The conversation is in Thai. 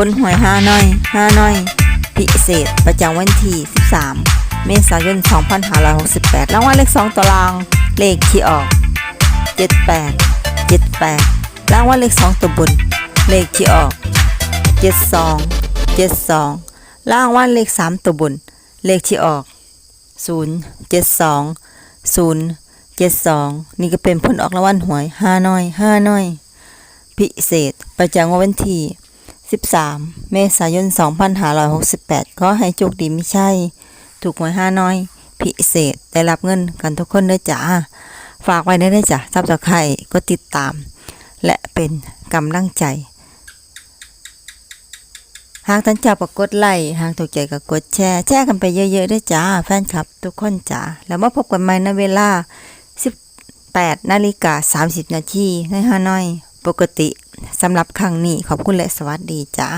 ผลหวยห้าน้อยห้าน้อย พิเศษประจำวันที่ 13 เมษายน 2568 รางวัลเลข 2ตัวราง เลขที่ออก 78 78 รางวัลเลข 2ตัวบน เลขที่ออก 72 72 รางวัลเลข 3ตัวบน เลขที่ออก 0 72 0 72 นี่ก็เป็นผลออกรางวัลหวย5น้อย5น้อย พิเศษประจำวันที่ 13 เมษายน 2568ขอให้โชคดีไม่ใช่ ถูกหวยห้าน้อย พิเศษได้รับเงินกันทุกคนเด้อจ้าฝากไว้ได้เลยจ้ะซับสไครก็ติดตาม และเป็นกำลังใจ หากท่านจ้าประกดไลค์หากถูกใจก็กดแชร์แชร์กันไปเยอะๆด้วยจ้า แฟนคลับ ทุกคนจ้าแล้วมาพบกันใหม่ในเวลา 18นาฬิกา30นาทีในฮานอย ปกติสำหรับครั้งนี้ขอบคุณและสวัสดีจ้า